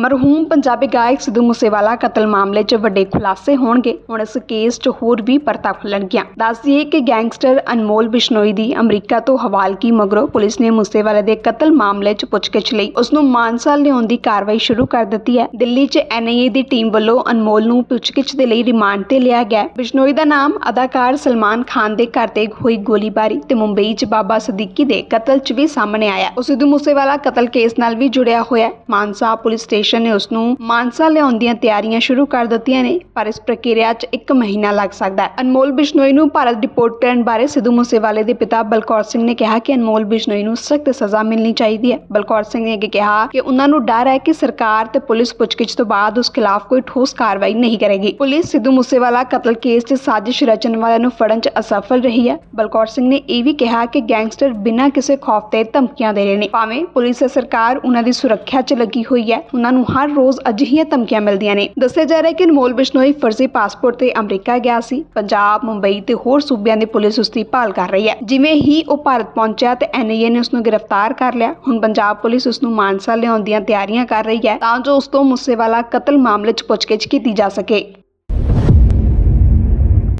ਮਰਹੂਮ ਪੰਜਾਬੀ ਗਾਇਕ ਸਿੱਧੂ ਮੂਸੇਵਾਲਾ ਕਤਲ ਮਾਮਲੇ 'ਚ ਵੱਡੇ ਖੁਲਾਸੇ ਹੋਣਗੇ। ਹੁਣ ਇਸ ਕੇਸ 'ਚ ਹੋਰ ਵੀ ਪਰਤਾ ਖੁੱਲਣਗੀਆਂ। ਦੱਸ ਕਿ ਗੈਂਗਸਟਰ ਅਨਮੋਲ ਬਿਸ਼ਨੋਈ ਦੀ ਅਮਰੀਕਾ ਤੋਂ ਹਵਾਲਗੀ ਮਗਰੋਂ ਪੁਲਿਸ ਨੇ ਮੂਸੇਵਾਲੇ ਦੇ ਕਤਲ ਮਾਮਲੇ 'ਚ ਪੁੱਛਗਿੱਛ ਲਈ ਉਸ ਨੂੰ ਮਾਨਸਾ ਲਿਆਉਣ ਦੀ ਕਾਰਵਾਈ ਸ਼ੁਰੂ ਕਰ ਦਿੱਤੀ ਹੈ। ਦਿੱਲੀ 'ਚ ਐਨਆਈਏ ਦੀ ਟੀਮ ਵੱਲੋਂ ਅਨਮੋਲ ਨੂੰ ਪੁੱਛਗਿੱਛ ਦੇ ਲਈ ਰਿਮਾਂਡ ਤੇ ਲਿਆ ਗਿਆ ਬਿਸ਼ਨੋਈ ਦਾ ਨਾਮ ਅਦਾਕਾਰ ਸਲਮਾਨ ਖਾਨ ਦੇ ਘਰ ਤੇ ਹੋਈ ਗੋਲੀਬਾਰੀ ਤੇ ਮੁੰਬਈ 'ਚ ਬਾਬਾ ਸਦੀਕੀ ਦੇ ਕਤਲ 'ਚ ਵੀ ਸਾਹਮਣੇ ਆਇਆ। ਉਹ ਸਿੱਧੂ ਮੂਸੇਵਾਲਾ ਕਤਲ ਕੇਸ ਨਾਲ ਵੀ ਜੁੜਿਆ ਹੋਇਆ ਮਾਨਸਾ ਪੁਲਿਸ ਸਟੇਸ਼ਨ ਨੇ ਉਸ ਨੂੰ ਮਾਨਸਾ ਲਿਆਉਣ ਦੀਆਂ ਤਿਆਰੀਆਂ ਸ਼ੁਰੂ ਕਰ ਦਿੱਤੀਆਂ ਨੇ, ਪਰ ਇਸ ਪ੍ਰਕਿਰਿਆ 'ਚ 1 ਮਹੀਨਾ ਲੱਗ ਸਕਦਾ ਹੈ। ਅਨਮੋਲ ਬਿਸ਼ਨੋਈ ਨੂੰ ਭਾਰਤ ਡਿਪੋਰਟ ਕਰਨ ਬਾਰੇ ਸਿੱਧੂ ਮੂਸੇਵਾਲੇ ਦੇ ਪਿਤਾ ਬਲਕੌਰ ਸਿੰਘ ਨੇ ਕਿਹਾ ਕਿ ਅਨਮੋਲ ਬਿਸ਼ਨੋਈ ਨੂੰ ਸਖਤ ਸਜ਼ਾ ਮਿਲਣੀ ਚਾਹੀਦੀ ਹੈ। ਬਲਕੌਰ ਸਿੰਘ ਨੇ ਅੱਗੇ ਕਿਹਾ ਕਿ ਉਹਨਾਂ ਨੂੰ ਡਰ ਹੈ ਕਿ ਸਰਕਾਰ ਤੇ ਪੁਲਿਸ ਪੁੱਛਗਿੱਛ ਤੋਂ ਬਾਅਦ ਉਸ ਖਿਲਾਫ ਕੋਈ ਠੋਸ ਕਾਰਵਾਈ ਨਹੀਂ ਕਰੇਗੀ। ਪੁਲਿਸ ਸਿੱਧੂ ਮੂਸੇਵਾਲਾ ਕਤਲ ਕੇਸ 'ਚ ਸਾਜ਼ਿਸ਼ ਰਚਨ ਵਾਲਿਆਂ ਨੂੰ ਫੜਨ 'ਚ ਅਸਫਲ ਰਹੀ ਹੈ। ਬਲਕੌਰ ਸਿੰਘ ਨੇ ਇਹ ਵੀ ਕਿਹਾ ਕਿ ਗੈਂਗਸਟਰ ਬਿਨਾਂ ਕਿਸੇ ਖੌਫ ਤੇ ਧਮਕੀਆਂ ਦੇ ਰਹੇ ਨੇ। ਭਾਵੇਂ ਪੁਲਿਸ ਤੇ ਸਰਕਾਰ ਉਹਨਾਂ ਦੀ ਸੁਰੱਖਿਆ 'ਚ ਲੱਗੀ ਹੋਈ ਹੈ, ਉਹਨਾਂ ਨੂੰ ਹਰ ਰੋਜ਼ ਅਜਿਹੀਆਂ ਧਮਕੀਆਂ ਮਿਲਦੀਆਂ ਨੇ। ਦੱਸਿਆ ਜਾ ਰਿਹਾ ਹੈ ਕਿ ਅਨਮੋਲ ਬਿਸ਼ਨੋਈ ਫਰਜ਼ੀ ਪਾਸਪੋਰਟ ਤੇ ਅਮਰੀਕਾ ਗਿਆ ਸੀ। ਪੰਜਾਬ, ਮੁੰਬਈ ਤੇ ਹੋਰ ਸੂਬਿਆਂ ਦੀ ਪੁਲਿਸ ਉਸ ਦੀ ਭਾਲ ਕਰ ਰਹੀ ਹੈ। ਜਿਵੇਂ ਹੀ ਉਹ ਭਾਰਤ ਪਹੁੰਚਿਆ ਤੇ ਐਨਆਈਏ ਨੇ ਉਸ ਨੂੰ ਗ੍ਰਿਫਤਾਰ ਕਰ ਲਿਆ। ਹੁਣ ਪੰਜਾਬ ਪੁਲਿਸ ਉਸ ਨੂੰ ਮਾਨਸਾ ਲਿਆਉਣ ਦੀਆਂ ਤਿਆਰੀਆਂ ਕਰ ਰਹੀ ਹੈ ਤਾਂ ਜੋ ਉਸ ਤੋਂ ਮੁੱਸੇਵਾਲਾ ਕਤਲ ਮਾਮਲੇ 'ਚ ਪੁੱਛਗਿੱਛ ਕੀਤੀ ਜਾ ਸਕੇ।